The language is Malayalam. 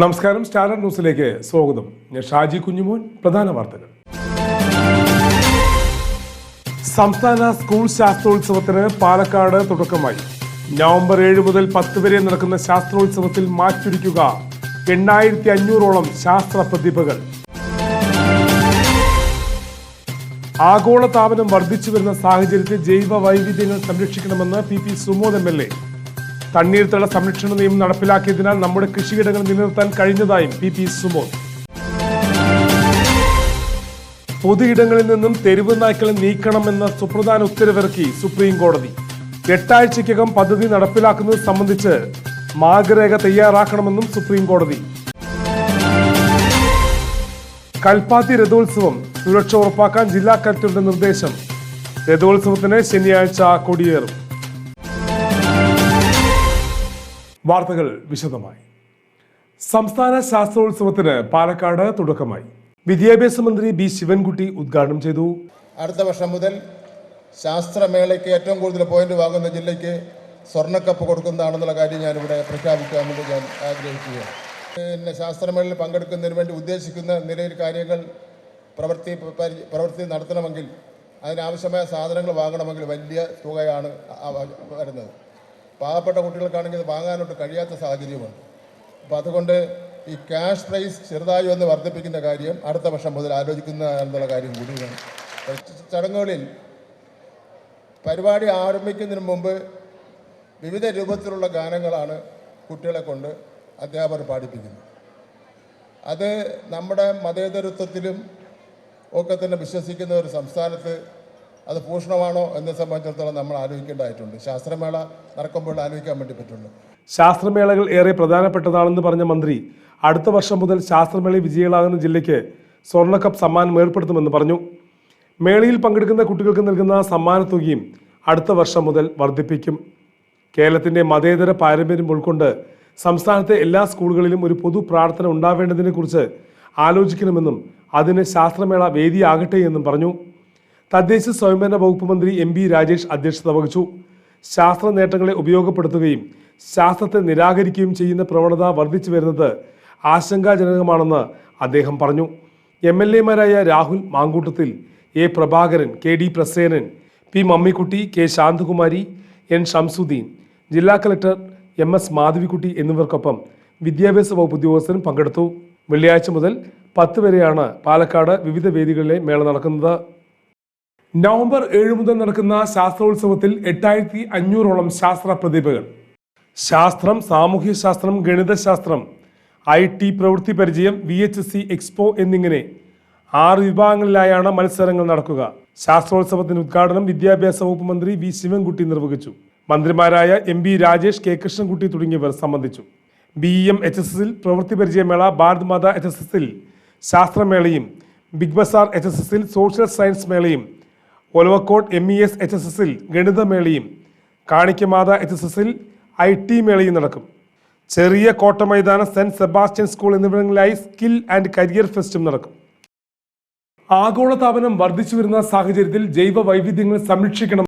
നമസ്കാരം സ്റ്റാർ ന്യൂസിലേക്ക് സ്വാഗതം. ഞാൻ ഷാജി കുഞ്ഞുമോൻ പ്രധാന വാർത്തകൾ. സംസ്ഥാന സ്കൂൾ ശാസ്ത്രോത്സവത്തിന് പാലക്കാട് തുടക്കമായി. നവംബർ ഏഴ് മുതൽ പത്ത് വരെ നടക്കുന്ന ശാസ്ത്രോത്സവത്തിൽ മാറ്റുരിക്കുക എണ്ണായിരത്തി അഞ്ഞൂറോളം ശാസ്ത്ര പ്രതിഭകൾ. ആഗോള താപനം വർദ്ധിച്ചു വരുന്ന സാഹചര്യത്തിൽ ജൈവ വൈവിധ്യങ്ങൾ സംരക്ഷിക്കണമെന്ന് P P Sumod M L A തണ്ണീർത്തട സംരക്ഷണ നിയമം നടപ്പിലാക്കിയതിനാൽ നമ്മുടെ കൃഷിയിടങ്ങൾ നിലനിർത്താൻ കഴിഞ്ഞതായും പി പി സുമോദ് പൊതുയിടങ്ങളിൽ നിന്നും തെരുവ് നായ്ക്കളെ നീക്കണമെന്ന സുപ്രധാന ഉത്തരവിറക്കി സുപ്രീം കോടതി. എട്ടാഴ്ചയ്ക്കകം പദ്ധതി നടപ്പിലാക്കുന്നത് സംബന്ധിച്ച് മാർഗരേഖ തയ്യാറാക്കണമെന്നും സുപ്രീം കോടതി. കൽപ്പാത്തി രഥോത്സവം സുരക്ഷ ഉറപ്പാക്കാൻ ജില്ലാ കലക്ടറുടെ നിർദ്ദേശം. രഥോത്സവത്തിന് ശനിയാഴ്ച കൊടിയേറും. വാർത്തകൾ വിശദമായി. സംസ്ഥാന ശാസ്ത്രോത്സവത്തിന് പാലക്കാട് തുടക്കമായി. വിദ്യാഭ്യാസ മന്ത്രി ബി ശിവൻകുട്ടി ഉദ്ഘാടനം ചെയ്തു. അടുത്ത വർഷം മുതൽ ശാസ്ത്രമേളയ്ക്ക് ഏറ്റവും കൂടുതൽ പോയിന്റ് വാങ്ങുന്ന ജില്ലയ്ക്ക് സ്വർണക്കപ്പ് കൊടുക്കുന്നതാണെന്നുള്ള കാര്യം ഞാനിവിടെ പ്രഖ്യാപിക്കാൻ വേണ്ടി ഞാൻ ആഗ്രഹിക്കുകയാണ്. പിന്നെ ശാസ്ത്രമേളയിൽ പങ്കെടുക്കുന്നതിന് വേണ്ടി ഉദ്ദേശിക്കുന്ന നിലയിൽ കാര്യങ്ങൾ പ്രവൃത്തി പരി- പ്രവൃത്തി നടത്തണമെങ്കിൽ അതിനാവശ്യമായ സാധനങ്ങൾ വാങ്ങണമെങ്കിൽ വലിയ തുകയാണ് വരുന്നത്. പാവപ്പെട്ട കുട്ടികൾക്കാണെങ്കിൽ ഇത് വാങ്ങാനോട്ട് കഴിയാത്ത സാഹചര്യമാണ് അപ്പോൾ അതുകൊണ്ട് ഈ ക്യാഷ് പ്രൈസ് ചെറുതായി ഒന്ന് വർദ്ധിപ്പിക്കുന്ന കാര്യം അടുത്ത വർഷം മുതൽ ആലോചിക്കുന്ന എന്നുള്ള കാര്യം കൂടിയാണ്. ചടങ്ങുകളിൽ പരിപാടി ആരംഭിക്കുന്നതിന് മുമ്പ് വിവിധ രൂപത്തിലുള്ള ഗാനങ്ങളാണ് കുട്ടികളെ കൊണ്ട് അധ്യാപകർ പാടിപ്പിക്കുന്നത്. അത് നമ്മുടെ മതേതരത്വത്തിലും ഒക്കെ തന്നെ വിശ്വസിക്കുന്ന ഒരു സംസ്ഥാനത്ത് അത് ഭൂഷണമാണോ എന്നെ സംബന്ധിച്ചിടത്തോളം നമ്മൾ ആലോചിക്കേണ്ടതായിട്ടുണ്ട്. ശാസ്ത്രമേള നടക്കുമ്പോൾ ആലോചിക്കാൻ വേണ്ടി പറ്റുള്ളൂ. ശാസ്ത്രമേളകൾ ഏറെ പ്രധാനപ്പെട്ടതാണെന്ന് പറഞ്ഞ മന്ത്രി അടുത്ത വർഷം മുതൽ ശാസ്ത്രമേള വിജയികളാകുന്ന ജില്ലയ്ക്ക് സ്വർണക്കപ്പ് സമ്മാനം ഏർപ്പെടുത്തുമെന്ന് പറഞ്ഞു. മേളയിൽ പങ്കെടുക്കുന്ന കുട്ടികൾക്ക് നൽകുന്ന സമ്മാനത്തുകയും അടുത്ത വർഷം മുതൽ വർദ്ധിപ്പിക്കും. കേരളത്തിന്റെ മതേതര പാരമ്പര്യം ഉൾക്കൊണ്ട് സംസ്ഥാനത്തെ എല്ലാ സ്കൂളുകളിലും ഒരു പൊതു പ്രാർത്ഥന ഉണ്ടാവേണ്ടതിനെക്കുറിച്ച് ആലോചിക്കണമെന്നും അതിന് ശാസ്ത്രമേള വേദിയാകട്ടെ എന്നും പറഞ്ഞു. തദ്ദേശ സ്വയംഭരണ വകുപ്പ് മന്ത്രി എം ബി രാജേഷ് അധ്യക്ഷത വഹിച്ചു. ശാസ്ത്ര നേട്ടങ്ങളെ ഉപയോഗപ്പെടുത്തുകയും ശാസ്ത്രത്തെ നിരാകരിക്കുകയും ചെയ്യുന്ന പ്രവണത വർദ്ധിച്ചു വരുന്നത് ആശങ്കാജനകമാണെന്ന് അദ്ദേഹം പറഞ്ഞു. M L എമാരായ Rahul Mankoottathil A Prabhakaran K D Prasenan P Mammikutty K Shanthakumari N Shamsuddin ജില്ലാ കളക്ടർ എം എസ് മാധവിക്കുട്ടി എന്നിവർക്കൊപ്പം വിദ്യാഭ്യാസ വകുപ്പ് ഉദ്യോഗസ്ഥരും പങ്കെടുത്തു. വെള്ളിയാഴ്ച മുതൽ പത്ത് വരെയാണ് പാലക്കാട് വിവിധ വേദികളിലെ മേള നടക്കുന്നത്. നവംബർ ഏഴ് മുതൽ നടക്കുന്ന ശാസ്ത്രോത്സവത്തിൽ എട്ടായിരത്തി അഞ്ഞൂറോളം ശാസ്ത്ര പ്രതിഭകൾ ശാസ്ത്രം സാമൂഹ്യ ശാസ്ത്രം ഗണിതശാസ്ത്രം ഐ ടി പ്രവൃത്തി പരിചയം വി എച്ച് സി എക്സ്പോ എന്നിങ്ങനെ ആറ് വിഭാഗങ്ങളിലായാണ് മത്സരങ്ങൾ നടക്കുക. ശാസ്ത്രോത്സവത്തിന്റെ ഉദ്ഘാടനം വിദ്യാഭ്യാസ വകുപ്പ് മന്ത്രി വി ശിവൻകുട്ടി നിർവഹിച്ചു. മന്ത്രിമാരായ M B Rajesh K Krishnankutty തുടങ്ങിയവർ സംബന്ധിച്ചു. ബി എം എച്ച് എസ് എസിൽ പ്രവൃത്തി പരിചയമേള ഭാരത് മാത എച്ച് എസ് എസിൽ ശാസ്ത്രമേളയും ബിഗ് ബസാർ എച്ച് എസ് എസിൽ സോഷ്യൽ സയൻസ് മേളയും ഒലവക്കോട്ട് M E S H S എസിൽ ഗണിതമേളയും കാണിക്കമാത എച്ച് എസ് എസിൽ ഐ ടി മേളയും നടക്കും. ചെറിയ കോട്ട മൈതാനം സെന്റ് സെബാസ്റ്റ്യൻ സ്കൂൾ എന്നിവിടങ്ങളിലായി സ്കിൽ ആൻഡ് കരിയർ ഫെസ്റ്റും നടക്കും. ആഗോളതാപനം വർദ്ധിച്ചു വരുന്ന സാഹചര്യത്തിൽ ജൈവ വൈവിധ്യങ്ങൾ സംരക്ഷിക്കണം